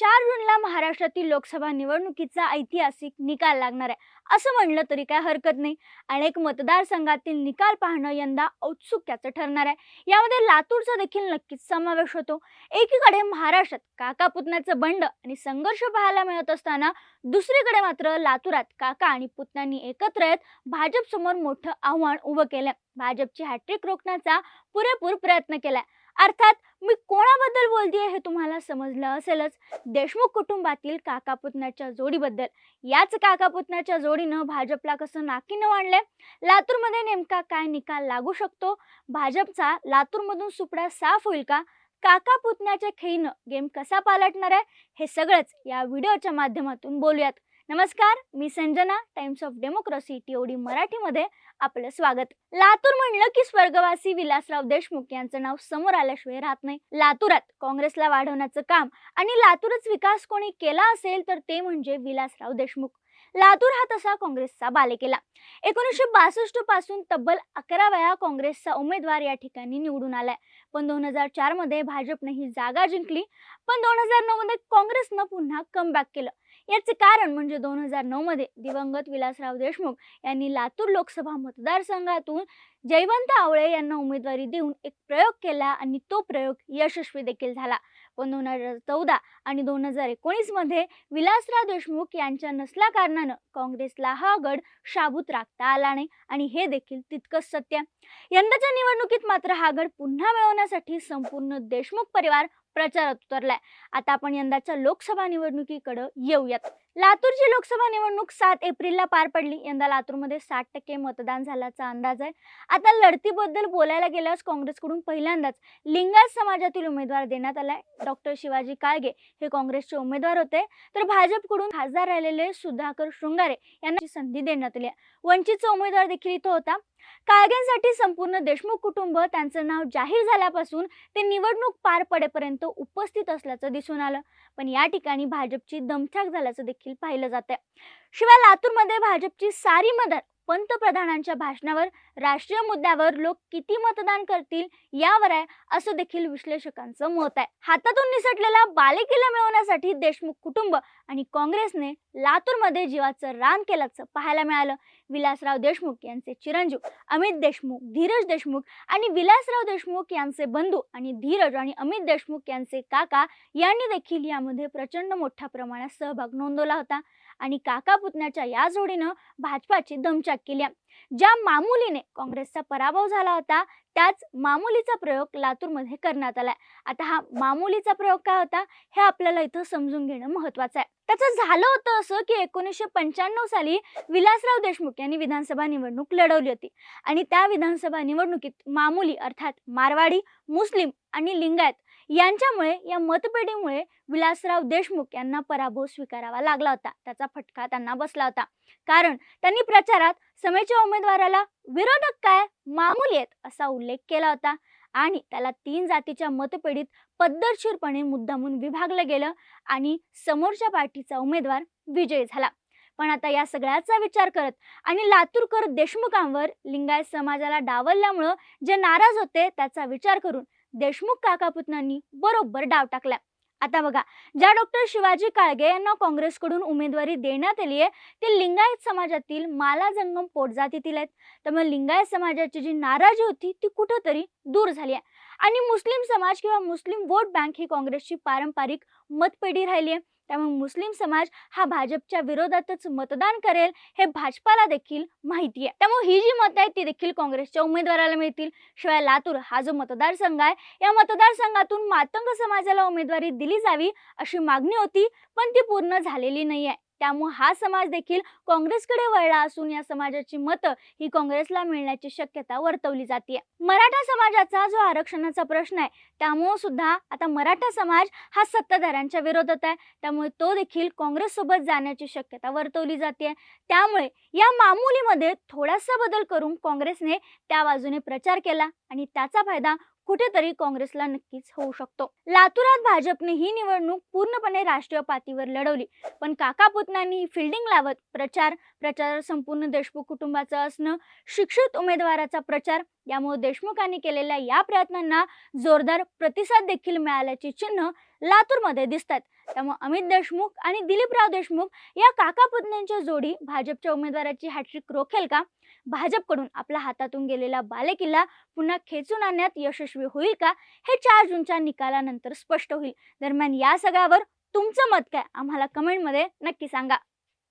चार जूनला महाराष्ट्रातील लोकसभा निवडणुकीचा ऐतिहासिक निकाल लागणार आहे. असं म्हणलं तरी काय हरकत नाही. अनेक मतदारसंघातील निकाल पाहणं यंदा औत्सुक्याचं ठरणार आहे. यामध्ये लातूरचा देखील नक्कीच समावेश होतो. एकीकडे महाराष्ट्रात काका पुतण्याचं बंड आणि संघर्ष पाहायला मिळत असताना दुसरीकडे मात्र लातूरात काका आणि पुतण्यांनी एकत्र येत भाजप समोर मोठं आव्हान उभं केलं भाजपची हॅट्रिक रोखण्याचा पुरेपूर प्रयत्न केलाय. अर्थात मी कोणाबद्दल बोलतेय हे तुम्हाला समजलं असेलच? देशमुख कुटुंबातील काका पुतण्याच्या जोडीबद्दल. याच काका पुतण्याच्या जोडीनं भाजपला कसं नाकीनं वाढलंय? लातूरमध्ये नेमका काय निकाल लागू शकतो? भाजपचा लातूरमधून सुपडा साफ होईल का? काका पुतण्याच्या खेळीनं गेम कसा पालटणार आहे? हे सगळंच या व्हिडिओच्या माध्यमातून बोलूयात. नमस्कार मी Sanjana Times of Democracy TOD मराठीमध्ये आपलं स्वागत. लातूर म्हणलं की स्वर्गवासी विलासराव देशमुख यांचं नाव समोर आल्याशिवाय राहत नाही. लातूरात काँग्रेसला वाढवण्याचं काम आणि लातूरच विकास कोणी केला असेल तर ते म्हणजे विलासराव देशमुख. लातूर हा तसा काँग्रेसचा बालेकिल्ला एकोणीसशे बासष्टपासून तब्बल अकरा वेळा काँग्रेसचा उमेदवार या ठिकाणी निवडून आलाय. पण दोन हजार चारमध्ये भाजपने ही जागा जिंकली. पण दोन हजार नऊ मध्ये काँग्रेसनं पुन्हा कमबॅक केलं. याचे कारण म्हणजे दोन हजार नऊ मध्ये दिवंगत विलासराव देशमुख यांनी लातूर लोकसभा मतदारसंघातून जयवंत आवळे यांना उमेदवारी देऊन एक प्रयोग केला आणि तो प्रयोग यशस्वी देखील झाला. पण दोन हजार चौदा आणि दोन हजार एकोणीसमध्ये विलासराव देशमुख यांच्या नसल्या कारणानं काँग्रेसला हा गड शाबूत राखता आला नाही आणि हे देखील तितकंच सत्य. यंदाच्या निवडणुकीत मात्र हा गड पुन्हा मिळवण्यासाठी संपूर्ण देशमुख परिवार प्रचारात उतरलाय. आता आपण यंदाच्या लोकसभा निवडणुकीकडे येऊयात. लातूरची लोकसभा निवडणूक सात एप्रिलला पार पडली. यंदा लातूरमध्ये साठ टक्के मतदान झाल्याचा अंदाज आहे. आता लढतीबद्दल बोलायला गेल्यास काँग्रेसकडून पहिल्यांदाच लिंगायत समाजातील उमेदवार देण्यात आलाय. डॉक्टर शिवाजी काळगे हे काँग्रेसचे उमेदवार होते. तर भाजपकडून खासदार राहिलेले सुधाकर शृंगारे यांना संधी देण्यात आली आहे. वंचितचा उमेदवार देखील इथं होता. काळग्यांसाठी संपूर्ण देशमुख कुटुंब त्यांचं नाव जाहीर झाल्यापासून ते निवडणूक पार पडेपर्यंत उपस्थित असल्याचं दिसून आलं. पण या ठिकाणी भाजपची दमछाक झाल्याचं देखील पाहिलं जात शिवाय लातूरमध्ये भाजपची सारी मदत पंतप्रधानांच्या भाषणावर राष्ट्रीय मुद्द्यावर लोक किती मतदान करतील यावर आहे असं देखील विश्लेषकांचं मत आहे. हातातून निसटलेला बालेकिल्ला मिळवण्यासाठी देशमुख कुटुंब आणि काँग्रेसने लातूरमध्ये जीवाचं रान केल्याचं पाहायला मिळालं. विलासराव देशमुख यांचे चिरंजीव अमित देशमुख धीरज देशमुख आणि विलासराव देशमुख यांचे बंधू आणि धीरज आणि अमित देशमुख यांचे काका यांनी देखील यामध्ये प्रचंड मोठ्या प्रमाणात सहभाग नोंदवला होता. आणि काका पुतण्याच्या या जोडीनं भाजपाची दमचाक केली. ज्या मामुलीने काँग्रेसचा पराभव झाला होता त्याच मामुलीचा प्रयोग लातूरमध्ये करण्यात आलाय. आता हा मामुलीचा प्रयोग काय होता हे आपल्याला इथं समजून घेणं महत्वाचं आहे. त्याचं झालं होतं असं की एकोणीसशे पंच्याण्णव साली विलासराव देशमुख यांनी विधानसभा निवडणूक लढवली होती. आणि त्या विधानसभा निवडणुकीत मामुली अर्थात मारवाडी मुस्लिम आणि लिंगायत यांच्यामुळे या मतपेढीमुळे विलासराव देशमुख यांना पराभव स्वीकारावा लागला होता. त्याचा फटका त्यांना बसला होता. कारण त्यांनी प्रचारात समेच्या उमेदवाराला विरोधक काय मामुली आहेत असा उल्लेख केला होता. आणि त्याला तीन जातीच्या मतपेढीत पद्धतशीरपणे मुद्दामून विभागलं गेलं आणि समोरच्या पार्टीचा उमेदवार विजयी झाला. पण आता या सगळ्याचा विचार करत आणि लातूरकर देशमुखांवर लिंगायत समाजाला डावलल्यामुळं जे नाराज होते त्याचा विचार करून देशमुख काकापुतनांनी बरोबर डाव टाकला. आता बघा ज्या डॉक्टर शिवाजी काळगे यांना काँग्रेसकडून उमेदवारी देण्यात आली आहे ते लिंगायत समाजातील माला जंगम पोटजातीतील आहेत. त्यामुळे लिंगायत समाजाची जी नाराजी होती ती कुठंतरी दूर झाली आहे. आणि मुस्लिम समाज किंवा मुस्लिम वोट बँक ही काँग्रेसची पारंपरिक मतपेढी राहिली आहे. त्यामुळे मुस्लिम समाज हा भाजपच्या विरोधातच मतदान करेल हे भाजपाला देखील माहिती आहे. त्यामुळे ही जी मतं आहेत ती देखील काँग्रेसच्या उमेदवाराला मिळतील. शिवाय लातूर हा जो मतदारसंघ आहे या मतदारसंघातून मातंग समाजाला उमेदवारी दिली जावी अशी मागणी होती पण ती पूर्ण झालेली नाही आहे त्यामुळे हा समाज देखील काँग्रेसकडे वळला असून या समाजाची मतं ही काँग्रेसला मिळण्याची शक्यता वर्तवली जाते मराठा समाजाचा जो आरक्षणाचा प्रश्न आहे त्यामुळे सुद्धा आता मराठा समाज हा सत्ताधाऱ्यांच्या विरोधात आहे. त्यामुळे तो देखील काँग्रेस सोबत जाण्याची शक्यता वर्तवली जाते त्यामुळे या मामुलीमध्ये थोडासा बदल करून काँग्रेसने त्या बाजूने प्रचार केला आणि त्याचा फायदा कुठेतरी काँग्रेसला नक्कीच होऊ शकतो. लातूरात भाजपने ही निवडणूक पूर्णपणे राष्ट्रीय पातळीवर लढवली. पण काका पुतनांनी फिल्डिंग लावत प्रचार प्रचार संपूर्ण देशमुख कुटुंबाचं असणं शिक्षित उमेदवाराचा प्रचार यामुळे देशमुखांनी केलेल्या या प्रयत्नांना जोरदार प्रतिसाद देखील मिळाल्याची चिन्ह लातूरमध्ये दिसत आहेत त्यामुळे अमित देशमुख आणि दिलीपराव देशमुख या काका पुतण्यांच्या जोडी भाजपच्या उमेदवाराची हॅट्रिक रोखेल का? भाजपकडून आपल्या हातातून गेलेला बालेकिल्ला पुन्हा खेचून आणण्यात यशस्वी होईल का? हे चार जूनच्या निकालानंतर स्पष्ट होईल. दरम्यान या सगळ्यावर तुमचं मत काय? आम्हाला कमेंटमध्ये नक्की सांगा.